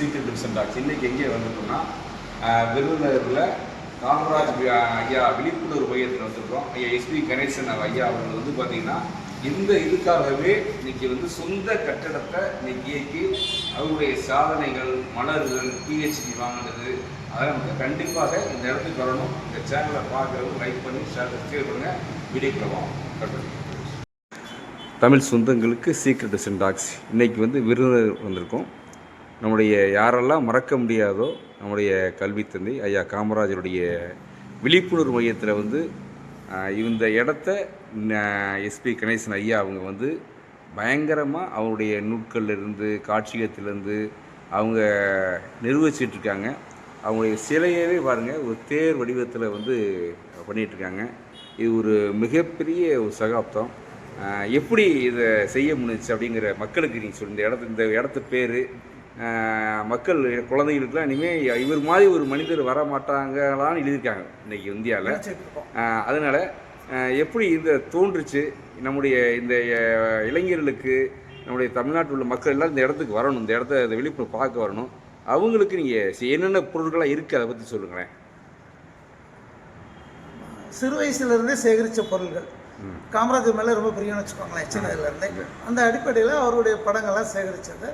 சீக்கிரம் division tax. இன்னைக்கு எங்கே வந்திருக்கோம்னா விருதுநகரில் காமராஜ் ஐயா விழிப்புணர்வு மையத்தில் வந்திருக்கிறோம் ஐயா எஸ்பி கணேசன் ஐயா அவர்கள் வந்து பார்த்தீங்கன்னா இந்த இதுக்காகவே இன்னைக்கு வந்து சொந்த கட்டடத்தை இன்னைக்கு இயக்கி அவருடைய சாதனைகள் மலர்கள் பிஹெச்டி வாங்கினது அதெல்லாம் நமக்கு கண்டிப்பாக இந்த இடத்துக்கு வரணும். இந்த சேனலை பார்க்கறது லைக் பண்ணி ஷேர் பண்ணுங்க. பண்ணுங்கள் வாங்க. தமிழ் சொந்தங்களுக்கு சீக்ரெட் டிசன் டாக்ஸ் இன்றைக்கி வந்து விருது வந்திருக்கோம். நம்முடைய யாரெல்லாம் மறக்க முடியாதோ நம்முடைய கல்வி தந்தை ஐயா காமராஜருடைய விழிப்புணர்வு மையத்தில் வந்து இந்த இடத்த எஸ்பி கணேசன் ஐயா அவங்க வந்து பயங்கரமாக அவருடைய நூட்கள்லேருந்து காட்சியத்திலேருந்து அவங்க நிர்வகிச்சிட்ருக்காங்க. அவங்களுடைய சிலையவே பாருங்கள் ஒரு தேர் வடிவத்தில் வந்து பண்ணிகிட்ருக்காங்க இது ஒரு மிகப்பெரிய ஒரு சகாப்தம். எப்படி இதை செய்ய முடிஞ்சு அப்படிங்கிற மக்களுக்கு நீங்கள் சொல்லி இந்த இடத்து இந்த இடத்து பேர் மக்கள் குழந்தைகளுக்குலாம் இனிமேல் இவர் மாதிரி ஒரு மனிதர் வர மாட்டாங்களான்னு எழுதியிருக்காங்க இன்னைக்கு இந்தியாவில் அதனால் எப்படி இந்த தோன்றுச்சு? நம்முடைய இந்த இளைஞர்களுக்கு நம்முடைய தமிழ்நாட்டில் உள்ள மக்கள் எல்லாம் இந்த இடத்துக்கு வரணும். இந்த இடத்த இந்த விழிப்புணர்வு பார்க்க வரணும். அவங்களுக்கு நீங்கள் என்னென்ன பொருட்களாக இருக்குது அதை பற்றி சொல்லுங்களேன். சிறு வயசுல இருந்தே சேகரித்த பொருள்கள். காமராஜர் மேலே ரொம்ப பிரியம்னு வச்சுக்கோங்களேன் சின்னதுல இருந்தே. அந்த அடிப்படையில் அவருடைய படங்கள்லாம் சேகரித்ததை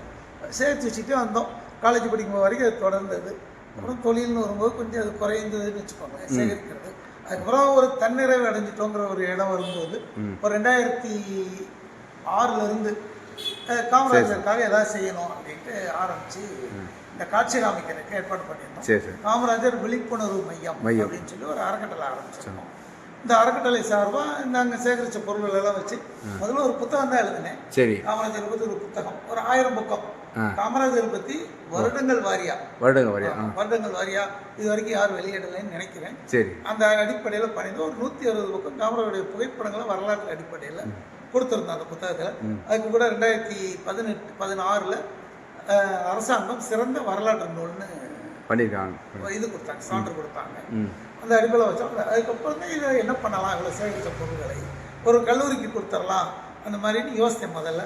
சேகரித்து வச்சுட்டே வந்தோம். காலேஜ் படிக்கும் வரைக்கும் அது தொடர்ந்தது. அப்புறம் தொழில்னு வரும்போது கொஞ்சம் அது குறைந்ததுன்னு வச்சுக்கோங்களேன் சேகரிக்கிறது. அதுக்கப்புறம் ஒரு தன்னிறைவு அடைஞ்சிட்டோங்கிற ஒரு இடம் வரும்போது ஒரு ரெண்டாயிரத்தி ஆறுல இருந்து அஹ், காமராஜருக்காக ஏதாவது செய்யணும் அப்படின்ட்டு ஆரம்பிச்சு இந்த காட்சி காமிக்கிறதுக்கு ஏற்பாடு பண்ணியிருந்தோம். காமராஜர் விழிப்புணர்வு மையம். அப்படின்னு சொல்லி ஒரு அறக்கட்டளை ஆரம்பிச்சிருக்கோம். இந்த அறக்கட்டளை சார்பாக நாங்கள் சேகரித்த பொருள்கள் எல்லாம் வச்சு முதல்ல ஒரு புத்தகம் தான் எழுதினேன். சரி. காமராஜரை பற்றி ஒரு புத்தகம் ஒரு ஆயிரம் பக்கம். காமராஜரை பற்றி வருடங்கள் வாரியா? வருடங்க வரையா வருடங்கள் வாரியா. இது வரைக்கும் யாரும் வெளியிடலைன்னு நினைக்கிறேன். சரி. அந்த அடிப்படையில் பண்ணியிருந்தோம் ஒரு நூற்றி அறுபது பக்கம் காமராஜருடைய புகைப்படங்களை வரலாற்று அடிப்படையில் கொடுத்துருந்தோம் அந்த புத்தகத்தில். அதுக்கு கூட ரெண்டாயிரத்தி பதினெட்டு பதினாறில் அரசாங்கம் சிறந்த வரலாற்று நூல்னு பண்ணியிருக்காங்க. இது கொடுத்தாங்க சான்று கொடுத்தாங்க. அந்த அடிப்படையில் வச்சோம் அதுக்கப்புறம் தான் இதை என்ன பண்ணலாம்? இவ்வளோ சேகரித்த பொருட்களை ஒரு கல்லூரிக்கு கொடுத்துடலாம். அந்த மாதிரின்னு யோசித்தேன் முதல்ல.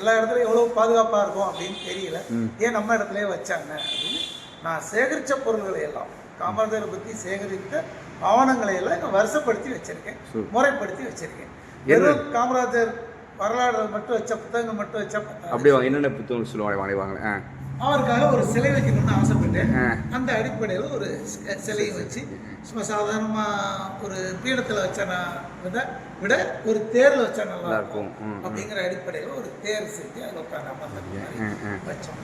எல்லா இடத்துலையும் எவ்வளோ பாதுகாப்பாக இருக்கும் அப்படின்னு தெரியல. ஏன் நம்ம இடத்துலயே வச்சாங்க அப்படின்னு நான் சேகரித்த பொருள்களை எல்லாம் காமராஜரை பற்றி சேகரித்த ஆவணங்களை எல்லாம் இங்க வருஷப்படுத்தி வச்சிருக்கேன் முறைப்படுத்தி வச்சிருக்கேன். வெறும் காமராஜர் வரலாறு மட்டும் வச்ச புத்தகங்கள் மட்டும் வச்ச. அப்படியே வாங்க என்னென்ன புத்தகம் சொல்லுவாங்க வாங்க அவருக்காக ஒரு சிலை வைக்கணும்னு ஆசைப்பட்டேன். அந்த அடிப்படையில் ஒரு சிலையை வச்சு சும்மா சாதாரணமாக ஒரு பீடத்தில் வச்ச நான் விட விட ஒரு தேரில் வச்சா நல்லா இருக்கும். அப்படிங்கிற அடிப்படையில் ஒரு தேர் செஞ்சு அதில் உட்காந்து அமர்ந்த. வச்சோம்.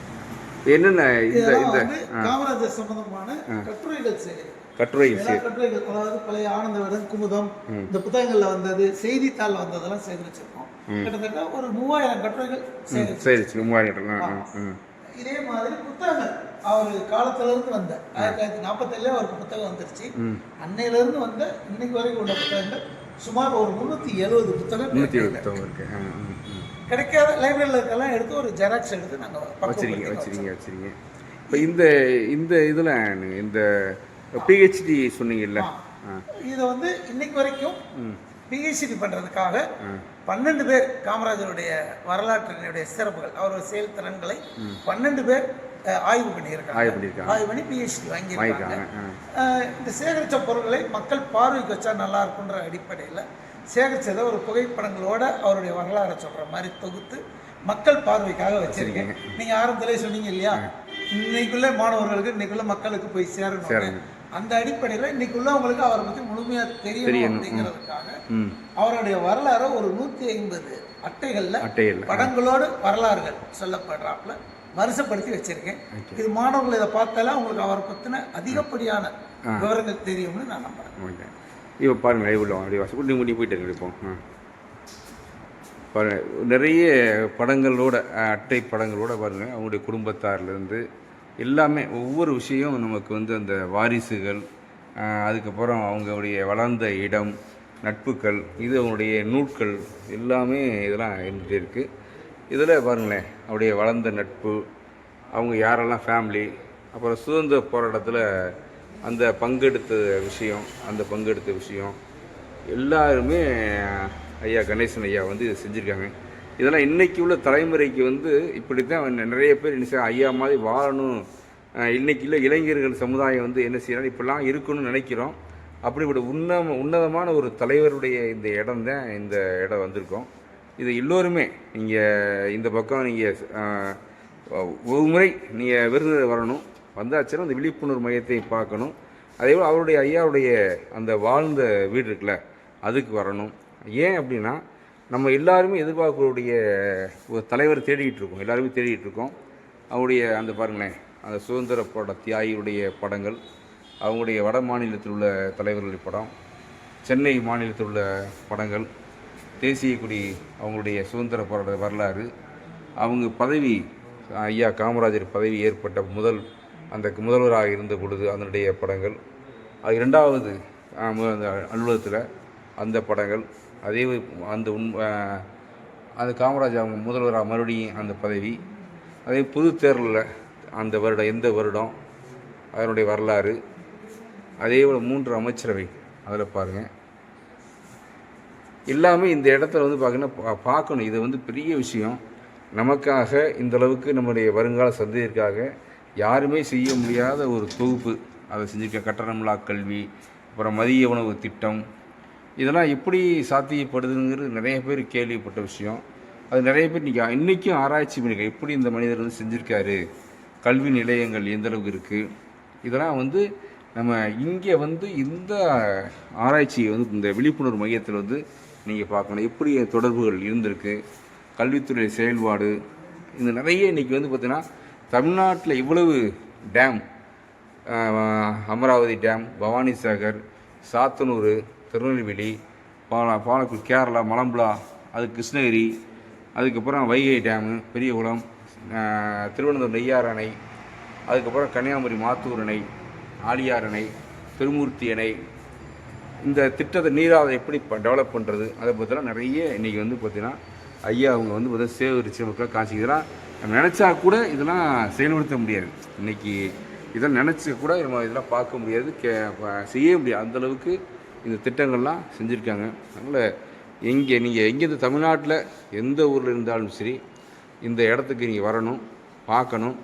என்னென்ன இந்த இந்த காமராஜர் சம்பந்தமான கட்டுரைகள் சேகரி கட்டுரை எல்லா கட்டுரைகள் அதாவது பழைய ஆனந்த விடன் குமுதம் இந்த புத்தகங்கள்ல வந்தது செய்தித்தாள்ல வந்ததெல்லாம் சேகரிச்சிருக்கோம் கிட்டத்தட்ட ஒரு மூவாயிரம் கட்டுரைகள் சேகரிச்சு மூவாயிரம் இதே மாதிரி புத்தகங்கள். அவர் காலத்துல இருந்து வந்த ஆயிரத்தி தொள்ளாயிரத்தி நாற்பத்தேழுல அவருக்கு புத்தகம் வந்துருச்சு. அன்னையில இருந்து வந்த இன்னைக்கு வரைக்கும் உள்ள புத்தகங்கள் சுமார் ஒரு முந்நூற்றி எழுபது புத்தகம். கிடைக்காத லைப்ரரியில் இருக்கலாம் எடுத்து ஒரு ஜெராக்ஸ் எடுத்து நாங்கள் வச்சிருக்கீங்க வச்சிருக்கீங்க வச்சிருக்கீங்க. இப்போ இந்த இந்த இதில் இந்த பிஹெச்டி சொன்னீங்கல்ல? இதை வந்து இன்னைக்கு வரைக்கும் பிஹெச்டி பண்ணுறதுக்காக பன்னெண்டு பேர் காமராஜருடைய வரலாற்றினுடைய சிறப்புகள் அவருடைய செயல்திறன்களை பன்னெண்டு பேர் ஆய்வு பண்ணியிருக்காங்க. ஆய்வு பண்ணியிருக்காங்க. ஆய்வு பண்ணி பிஹெச்டி வாங்கியிருக்காங்க. இந்த சேகரித்த பொருட்களை மக்கள் பார்வைக்கு வச்சா நல்லா இருக்குன்ற அடிப்படையில் சேகரித்ததை ஒரு புகைப்படங்களோட அவருடைய வரலாறை சொல்கிற மாதிரி தொகுத்து மக்கள் பார்வைக்காக வச்சிருக்கேன். நீங்கள் ஆரம்பத்திலே சொன்னீங்க இல்லையா? இன்னைக்குள்ள மாணவர்களுக்கு இன்னைக்குள்ள மக்களுக்கு போய் சேரணும். அந்த அடிப்படையில் இன்னைக்கு உள்ளவங்களுக்கு அவரை பற்றி முழுமையாக தெரியணும். அப்படிங்கிறதுக்காக அவருடைய வரலாறை ஒரு நூற்றி ஐம்பது அட்டைகளில் படங்களோடு வரலாறுகள் சொல்லப்படுறாப்புல. வருஷப்படுத்தி வச்சிருக்கேன். இது மாணவர்கள் இதை பார்த்தாலே அவங்களுக்கு அவரை பற்றின அதிகப்படியான விவரங்கள் தெரியும்னு நான் நம்புறேன். ஓகே. இப்போ பாருங்கள் உள்ள அப்படியே வாசி நீங்கள் முடி போயிட்டு இப்போ ஆ. பாருங்கள் நிறைய படங்களோட அட்டை படங்களோட பாருங்கள் அவங்களுடைய குடும்பத்தார்லேருந்து எல்லாமே ஒவ்வொரு விஷயம் நமக்கு வந்து அந்த வாரிசுகள் அதுக்கப்புறம் அவங்களுடைய வளர்ந்த இடம் நட்புகள் இது அவங்களுடைய நூட்கள் எல்லாமே இதெல்லாம் இருந்துகிட்டே இருக்குது இதில் பாருங்களேன் அவருடைய வளர்ந்த நட்பு அவங்க யாரெல்லாம் ஃபேமிலி அப்புறம் சுதந்திர போராட்டத்தில் அந்த பங்கெடுத்த விஷயம் அந்த பங்கெடுத்த விஷயம் எல்லாருமே ஐயா கணேசன் ஐயா வந்து இதை செஞ்சுருக்காங்க. இதெல்லாம் இன்றைக்கி உள்ள தலைமுறைக்கு வந்து இப்படி தான் நிறைய பேர் என்ன ஐயா மாதிரி வாழணும். இன்றைக்கி உள்ள இளைஞர்கள் சமுதாயம் வந்து என்ன செய்யணும் இப்படிலாம் இருக்கணும்னு நினைக்கிறோம். அப்படிப்பட்ட உன்னம உன்னதமான ஒரு தலைவருடைய இந்த இடம் தான் இந்த இடம் வந்திருக்கோம். இது எல்லோருமே நீங்கள் இந்த பக்கம் நீங்கள் ஒரு முறை நீங்கள் விருந்தினர் வரணும். வந்தாச்சுன்னா அந்த விழிப்புணர்வு மையத்தை பார்க்கணும். அதே போல் அவருடைய ஐயாவுடைய அந்த வாழ்ந்த வீடு இருக்குல்ல அதுக்கு வரணும். ஏன் அப்படின்னா நம்ம எல்லாருமே எதிர்பார்க்கக்கூடிய ஒரு தலைவர் தேடிக்கிட்டு இருக்கோம். எல்லாருமே தேடிக்கிட்டு இருக்கோம். அவருடைய அந்த பாருங்களேன் அந்த சுதந்திர பட தியாகியுடைய படங்கள் அவங்களுடைய வட மாநிலத்தில் உள்ள தலைவர்களுடைய படம் சென்னை மாநிலத்தில் உள்ள படங்கள் தேசிய கொடி அவங்களுடைய சுதந்திர போராட்ட வரலாறு. அவங்க பதவி ஐயா காமராஜர் பதவி ஏற்பட்ட முதல் அந்த முதல்வராக இருந்த பொழுது அதனுடைய படங்கள். அது இரண்டாவது அந்த அலுவலகத்தில் அந்த படங்கள். அதே அந்த உண் அந்த அது காமராஜர் அவங்க முதல்வராக மறுபடியும் அந்த பதவி. அதே புது தேர்தலில் அந்த வருடம் எந்த வருடம் அதனுடைய வரலாறு. அதே போல் மூன்று அமைச்சரவை அதில் பாருங்கள் எல்லாமே இந்த இடத்துல வந்து பார்க்கணும் பார்க்கணும் இது வந்து பெரிய விஷயம். நமக்காக இந்த அளவுக்கு நம்முடைய வருங்கால சந்ததிற்காக யாருமே செய்ய முடியாத ஒரு தொகுப்பு. அதை செஞ்சுருக்க கட்டணமில்லா கல்வி அப்புறம் மதிய உணவு திட்டம். இதெல்லாம் எப்படி சாத்தியப்படுதுங்கிறது நிறைய பேர் கேள்விப்பட்ட விஷயம். அது நிறைய பேர் இன்றைக்கி இன்றைக்கும் ஆராய்ச்சி பண்ணியிருக்காங்க எப்படி இந்த மனிதர் வந்து செஞ்சுருக்காரு? கல்வி நிலையங்கள் எந்த அளவுக்கு இருக்குது இதெல்லாம் வந்து நம்ம இங்கே வந்து இந்த ஆராய்ச்சியை வந்து இந்த விழிப்புணர்வு மையத்தில் வந்து நீங்கள் பார்க்கணும். எப்படி தொடர்புகள் இருந்திருக்கு? கல்வித்துறை செயல்பாடு இந்த நிறைய இன்றைக்கி வந்து பார்த்திங்கன்னா தமிழ்நாட்டில் இவ்வளவு டேம் அமராவதி டேம் பவானி சாகர் சாத்தனூர் திருநெல்வேலி பாலா பாலக்குள் கேரளா மலம்புலா அது கிருஷ்ணகிரி அதுக்கப்புறம் வைகை டேமு பெரியகுளம் திருவனந்தபுரம் நெய்யார் அணை அதுக்கப்புறம் கன்னியாகுமரி மாத்தூர் அணை ஆலியார் அணை திருமூர்த்தி அணை இந்த திட்டத்தை நீராதை எப்படி டெவலப் பண்ணுறது அதை பற்றிலாம் நிறைய இன்றைக்கி வந்து பார்த்திங்கன்னா ஐயா அவங்க வந்து பார்த்தா சேகரித்து மக்கள் காட்சி இதெல்லாம் நினச்சா கூட இதெல்லாம் செயல்படுத்த முடியாது. இன்றைக்கி இதெல்லாம் நினச்சி கூட நம்ம இதெல்லாம் பார்க்க முடியாது கே செய்ய முடியாது. அந்தளவுக்கு இந்த திட்டங்கள்லாம் செஞ்சுருக்காங்க. அதனால் எங்கே நீங்கள் எங்கேருந்து தமிழ்நாட்டில் எந்த ஊரில் இருந்தாலும் சரி இந்த இடத்துக்கு நீங்கள் வரணும் பார்க்கணும்.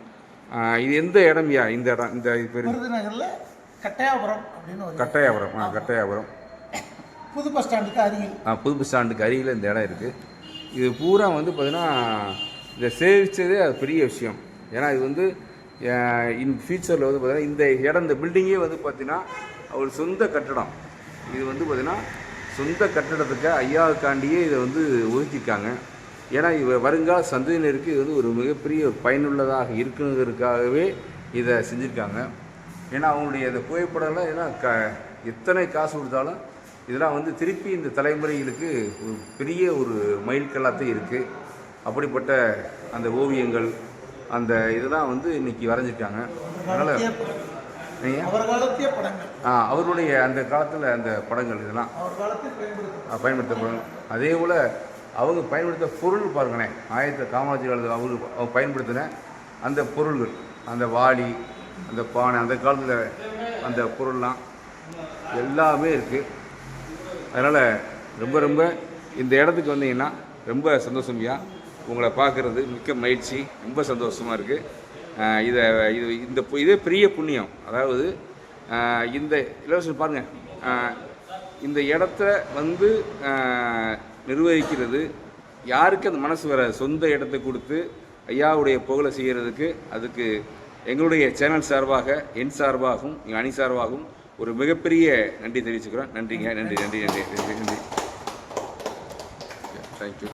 இது எந்த இடம்யா இந்த இடம் இந்த இது பேர்? கட்டையாபுரம் அப்படின்னு ஒரு கட்டாயபுரம் ஆ கட்டாயபுரம். புது பஸ் ஸ்டாண்டுக்கு அருகில். ஆ, புது பஸ் ஸ்டாண்டுக்கு அருகில் இந்த இடம் இருக்குது இது பூரா வந்து பார்த்திங்கன்னா இதை சேவிச்சதே அது பெரிய விஷயம். ஏன்னா இது வந்து இன் ஃபியூச்சரில் வந்து பார்த்தீங்கன்னா இந்த இடம் இந்த பில்டிங்கே வந்து பார்த்திங்கன்னா ஒரு சொந்த கட்டடம். இது வந்து பார்த்திங்கன்னா சொந்த கட்டடத்துக்கு ஐயாவுக்காண்டியே இதை வந்து ஒதுக்கியிருக்காங்க. ஏன்னா இவ வருங்கால சந்ததியினருக்கு இது வந்து ஒரு மிகப்பெரிய பயனுள்ளதாக இருக்குங்கிறதுக்காகவே இதை செஞ்சுருக்காங்க. ஏன்னா அவங்களுடைய இந்த புகைப்படம்லாம் ஏன்னா க எத்தனை காசு கொடுத்தாலும் இதெல்லாம் வந்து திருப்பி இந்த தலைமுறைகளுக்கு ஒரு பெரிய ஒரு மைல்கல்லாக இருக்குது அப்படிப்பட்ட அந்த ஓவியங்கள் அந்த இதெல்லாம் வந்து இன்னைக்கு வரைஞ்சிருக்காங்க. அதனால் படங்கள் அவருடைய அந்த காலத்தில் அந்த படங்கள் இதெல்லாம். பயன்படுத்த பயன்படுத்தப்படும் அதே போல் அவங்க பயன்படுத்த பொருள் பாருங்களேன். ஆயிரத்தி காமராஜர் அவர் அவங்க பயன்படுத்தின அந்த பொருள்கள் அந்த வாளி அந்த பானை அந்த காலத்தில் அந்த பொருள்லாம் எல்லாமே இருக்குது அதனால் ரொம்ப ரொம்ப இந்த இடத்துக்கு வந்தீங்கன்னா ரொம்ப சந்தோஷம்யா உங்களை பார்க்குறது மிக்க மகிழ்ச்சி ரொம்ப சந்தோஷமாக இருக்குது இதை இது இந்த இதே பெரிய புண்ணியம். அதாவது இந்த இலவசம் பாருங்கள் இந்த இடத்த வந்து நிர்வகிக்கிறது யாருக்கு அந்த மனசு வர சொந்த இடத்தை கொடுத்து ஐயாவுடைய புகழை செய்கிறதுக்கு அதுக்கு எங்களுடைய சேனல் சார்பாக என் சார்பாகவும் எங்கள் அணி சார்பாகவும் ஒரு மிகப்பெரிய நன்றி தெரிவிச்சுக்கிறோம். நன்றிங்க. நன்றி நன்றி நன்றி நன்றி தேங்க்யூ